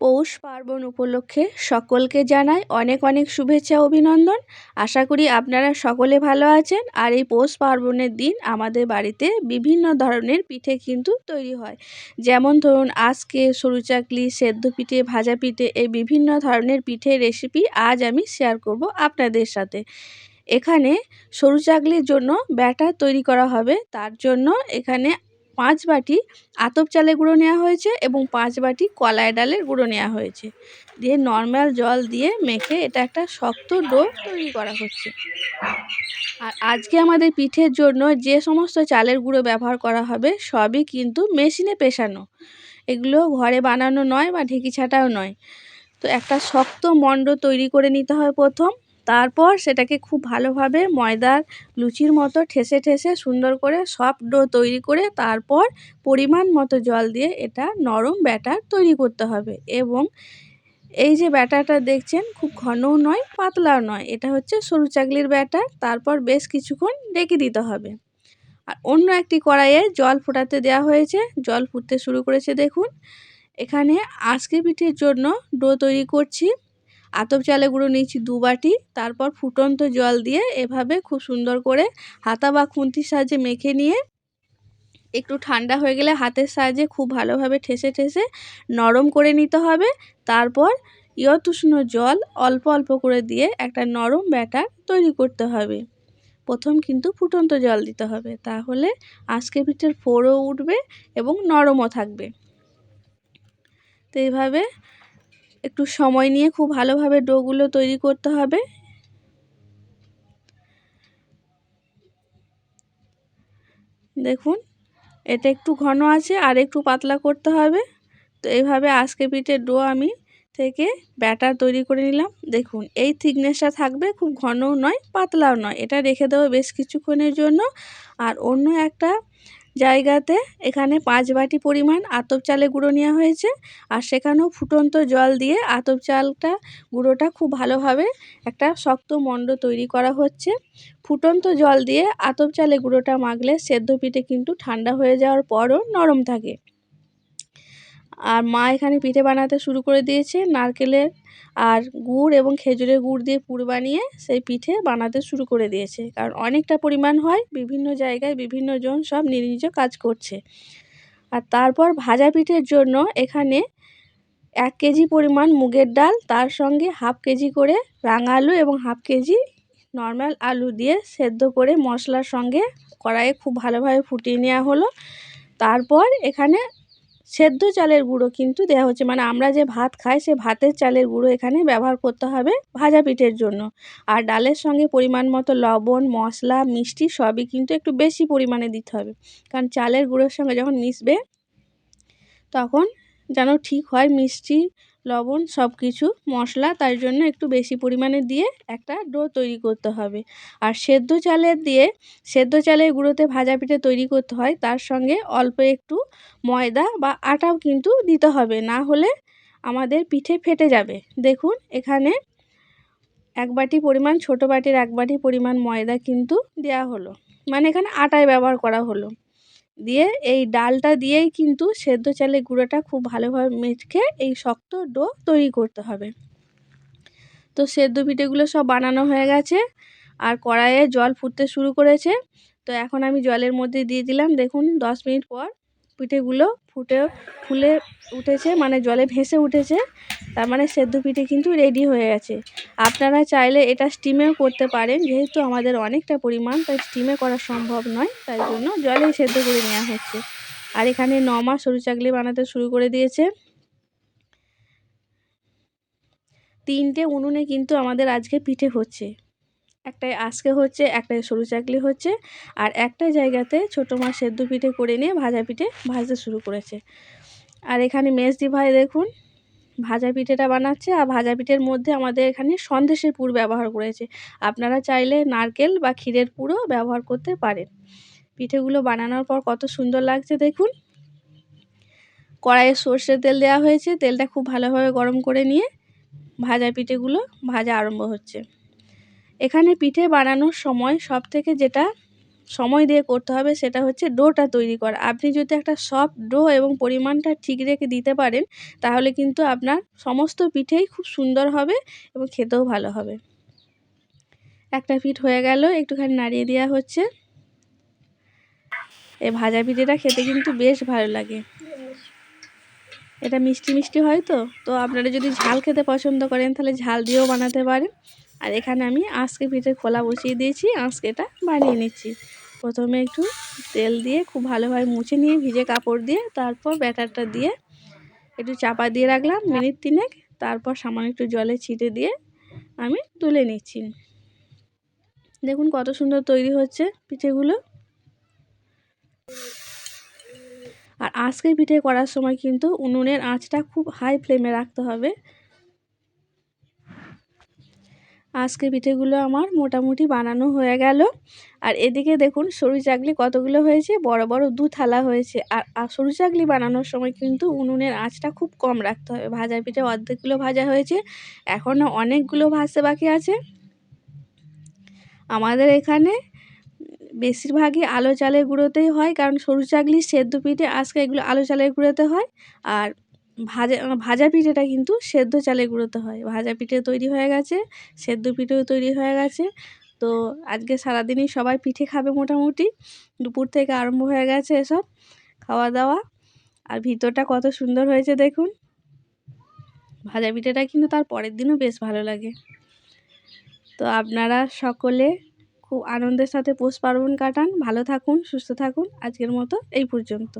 পৌষ পার্বণ উপলক্ষে সকলকে জানাই অনেক অনেক শুভেচ্ছা, অভিনন্দন। আশা করি আপনারা সকলে ভালো আছেন। আর এই পৌষ পার্বণের দিন আমাদের বাড়িতে বিভিন্ন ধরনের পিঠে কিন্তু তৈরি হয়। যেমন ধরুন, আজকে সরু চাকলি, সেদ্ধ পিঠে, ভাজা পিঠে এই বিভিন্ন ধরনের পিঠের রেসিপি আজ আমি শেয়ার করব আপনাদের সাথে। এখানে সরু চাকলির জন্য ব্যাটার তৈরি করা হবে। তার জন্য এখানে পাঁচ বাটি আতপ চালের গুঁড়ো নেওয়া হয়েছে এবং পাঁচ বাটি কলাই ডালের গুঁড়ো নেওয়া হয়েছে। দিয়ে নর্মাল জল দিয়ে মেখে এটা একটা শক্ত ডো তৈরি করা হচ্ছে। আর আজকে আমাদের পিঠের জন্য যে সমস্ত চালের গুঁড়ো ব্যবহার করা হবে সবই কিন্তু মেশিনে পেশানো। এগুলো ঘরে বানানো নয় বা ঢেঁকি ছাটাও নয়। তো একটা শক্ত মণ্ড তৈরি করে নিতে হয় প্রথম। তারপর সেটাকে খুব ভালোভাবে ময়দার লুচির মতো ঠেসে ঠেসে সুন্দর করে সফট ডো তৈরি করে তারপর পরিমাণ মতো জল দিয়ে এটা নরম ব্যাটার তৈরি করতে হবে। এবং এই যে ব্যাটারটা দেখছেন খুব ঘনও নয়, পাতলাও নয়, এটা হচ্ছে সরু চাকলির ব্যাটার, তারপর বেশ কিছুক্ষণ ডেকে দিতে হবে। আর অন্য একটি কড়াইয়ে জল ফোটাতে দেওয়া হয়েছে, জল ফুটতে শুরু করেছে দেখুন। এখানে আজকে পিঠের জন্য ডো তৈরি করছি। আতপ চালে গুঁড়ো নিয়েছি দু বাটি, তারপর ফুটন্ত জল দিয়ে এভাবে খুব সুন্দর করে হাতা বা খুন্তির সাহায্যে মেখে নিয়ে একটু ঠান্ডা হয়ে গেলে হাতের সাহায্যে খুব ভালোভাবে ঠেসে ঠেসে নরম করে নিতে হবে। তারপর ইয়তুষ্ণ জল অল্প অল্প করে দিয়ে একটা নরম ব্যাটার তৈরি করতে হবে। প্রথম কিন্তু ফুটন্ত জল দিতে হবে, তাহলে আজকে পিঠের ফোড়ও উঠবে এবং নরমও থাকবে। তো এইভাবে একটু সময় নিয়ে খুব ভালোভাবে ডোগুলো তৈরি করতে হবে। দেখুন, এটা একটু ঘন আছে, আর একটু পাতলা করতে হবে। তো এইভাবে আজকে পিঠের ডো আমি থেকে ব্যাটার তৈরি করে নিলাম। দেখুন, এই থিকনেসটা থাকবে খুব ঘনও নয়, পাতলাও নয়। এটা রেখে দেবো বেশ কিছুক্ষণের জন্য। আর অন্য একটা জায়গাতে এখানে পাঁচ বাটি পরিমাণ আতপ চালে গুঁড়ো নেওয়া হয়েছে আর সেখানেও ফুটন্ত জল দিয়ে আতপ চালটা গুঁড়োটা খুব ভালোভাবে একটা শক্ত মণ্ড তৈরি করা হচ্ছে। ফুটন্ত জল দিয়ে আতপ চালে গুঁড়োটা মাখলে সেদ্ধ পিঠে কিন্তু ঠান্ডা হয়ে যাওয়ার পরও নরম থাকে। আর মা এখানে পিঠে বানাতে শুরু করে দিয়েছে নারকেলের আর গুড় এবং খেজুরের গুড় দিয়ে পুর বানিয়ে সেই পিঠে বানাতে শুরু করে দিয়েছে। কারণ অনেকটা পরিমাণ হয়, বিভিন্ন জায়গায় বিভিন্ন জন সব নিজ নিজ কাজ করছে। আর তারপর ভাজা পিঠের জন্য এখানে এক কেজি পরিমাণ মুগের ডাল, তার সঙ্গে হাফ কেজি করে রাঙা আলু এবং হাফ কেজি নর্মাল আলু দিয়ে সেদ্ধ করে মশলার সঙ্গে কড়াইয়ে খুব ভালোভাবে ফুটিয়ে নেওয়া হলো। তারপর এখানে সেদ্ধ চালের গুঁড়ো কিন্তু দেওয়া হচ্ছে। মানে আমরা যে ভাত খাই, সে ভাতের চালের গুঁড়ো এখানে ব্যবহার করতে হবে ভাজা পিঠের জন্য। আর ডালের সঙ্গে পরিমাণ মতো লবণ, মশলা, মিষ্টি সবই কিন্তু একটু বেশি পরিমাণে দিতে হবে। কারণ চালের গুঁড়োর সঙ্গে যখন মিশবে, তখন যেন ঠিক হয় মিষ্টি লবণ সব কিছু মশলা, তার জন্য একটু বেশি পরিমাণে দিয়ে একটা ডো তৈরি করতে হবে। আর সেদ্ধ চালের দিয়ে, সেদ্ধ চালের গুঁড়োতে ভাজা পিঠে তৈরি করতে হয়, তার সঙ্গে অল্প একটু ময়দা বা আটাও কিন্তু দিতে হবে, না হলে আমাদের পিঠে ফেটে যাবে। দেখুন, এখানে এক বাটি পরিমাণ, ছোটো বাটির এক বাটি পরিমাণ ময়দা কিন্তু দেওয়া হলো। মানে এখানে আটায় ব্যবহার করা হলো। দিয়ে এই ডালটা দিয়েই কিন্তু সেদ্ধ চালের গুঁড়োটা খুব ভালোভাবে মেখে এই শক্ত ডো তৈরি করতে হবে। তো সেদ্ধ পিঠেগুলো সব বানানো হয়ে গেছে আর কড়াইয়ে জল ফুটতে শুরু করেছে। তো এখন আমি জলের মধ্যে দিয়ে দিলাম। দেখুন, দশ মিনিট পর পিঠেগুলো ফুটে, ফুলে উঠেছে মানে জলে ভেসে উঠেছে। তার মানে সেদ্ধ পিঠে কিন্তু রেডি হয়ে গেছে। আপনারা চাইলে এটা স্টিমেও করতে পারেন, যেহেতু আমাদের অনেকটা পরিমাণ, তাই স্টিমে করা সম্ভব নয়, তাই জন্য জলেই সেদ্ধ করে নেওয়া হচ্ছে। আর এখানে ন মাস সরু চাকলি বানাতে শুরু করে দিয়েছে। তিনটে উনুনে কিন্তু আমাদের আজকে পিঠে হচ্ছে। একটাই আজকে হচ্ছে, একটাই সরু চাকলি হচ্ছে আর একটা জায়গাতে ছোটো মাছ সেদ্ধ পিঠে করে নিয়ে ভাজা পিঠে ভাজতে শুরু করেছে। আর এখানে মেজদি ভাই দেখুন, ভাজা পিঠেটা বানাচ্ছে আর ভাজা পিঠের মধ্যে আমাদের এখানে সন্দেশের পুর ব্যবহার করেছে। আপনারা চাইলে নারকেল বা ক্ষীরের পুরও ব্যবহার করতে পারেন। পিঠেগুলো বানানোর পর কত সুন্দর লাগছে দেখুন। কড়াইয়ে সর্ষের তেল দেওয়া হয়েছে, তেলটা খুব ভালোভাবে গরম করে নিয়ে ভাজা পিঠেগুলো ভাজা আরম্ভ হচ্ছে। এখানে পিঠে বানানোর সময় সব থেকে যেটা সময় দিয়ে করতে হবে সেটা হচ্ছে ডোটা তৈরি করা। আপনি যদি একটা সফট ডো এবং পরিমাণটা ঠিক রেখে দিতে পারেন, তাহলে কিন্তু আপনার সমস্ত পিঠেই খুব সুন্দর হবে এবং খেতেও ভালো হবে। একটা পিঠ হয়ে গেল, একটুখানি নাড়িয়ে দেওয়া হচ্ছে। এই ভাজা পিঠেটা খেতে কিন্তু বেশ ভালো লাগে। এটা মিষ্টি মিষ্টি হয় তো? তো আপনারা যদি ঝাল খেতে পছন্দ করেন, তাহলে ঝাল দিয়েও বানাতে পারেন। আর এখানে আমি আঁশকে পিঠে খোলা বসিয়ে দিয়েছি আঁশকেটা বানিয়ে নিচ্ছি। প্রথমে একটু তেল দিয়ে খুব ভালোভাবে মুছে নিয়ে ভিজে কাপড় দিয়ে, তারপর ব্যাটারটা দিয়ে একটু চাপা দিয়ে রাখলাম মিনিট তিনেক, তারপর সামান্য একটু জলে ছিটে দিয়ে আমি তুলে নিচ্ছি। দেখুন কত সুন্দর তৈরি হচ্ছে পিঠেগুলো। আর আজকে পিঠে করার সময় কিন্তু উনুনের আঁচটা খুব হাই ফ্লেমে রাখতে হবে। আজকে পিঠেগুলো আমার মোটামুটি বানানো হয়ে গেল। আর এদিকে দেখুন, সরু চাকলি কতগুলো হয়েছে? বড় বড় দু থালা হয়েছে। আর সরু চাকলি বানানোর সময় কিন্তু উনুনের আঁচটা খুব কম রাখতে হবে। ভাজা পিঠে অর্ধেকগুলো ভাজা হয়েছে। এখনও অনেকগুলো ভাজতে বাকি আছে। আমাদের এখানে বেশিরভাগই আলো চালের গুঁড়োতেই হয়, কারণ সরু চাকলি সেদ্ধ পিঠে আজকে এগুলো আলো চালের গুঁড়োতে হয়। আর ভাজা ভাজা পিঠেটা কিন্তু সেদ্ধ চালে গুঁড়োতে হয়। ভাজা পিঠে তৈরি হয়ে গেছে, সেদ্ধ পিঠেও তৈরি হয়ে গেছে। তো আজকে সারাদিনই সবাই পিঠে খাবে মোটামুটি। দুপুর থেকে আরম্ভ হয়ে গেছে এসব খাওয়া দাওয়া আর ভিতরটা কত সুন্দর হয়েছে দেখুন। ভাজা পিঠেটা কিন্তু তার পরের দিনও বেশ ভালো লাগে। তো আপনারা সকলে খুব আনন্দের সাথে পৌষ পার্বণ কাটান। ভালো থাকুন, সুস্থ থাকুন। আজকের মতো এই পর্যন্ত।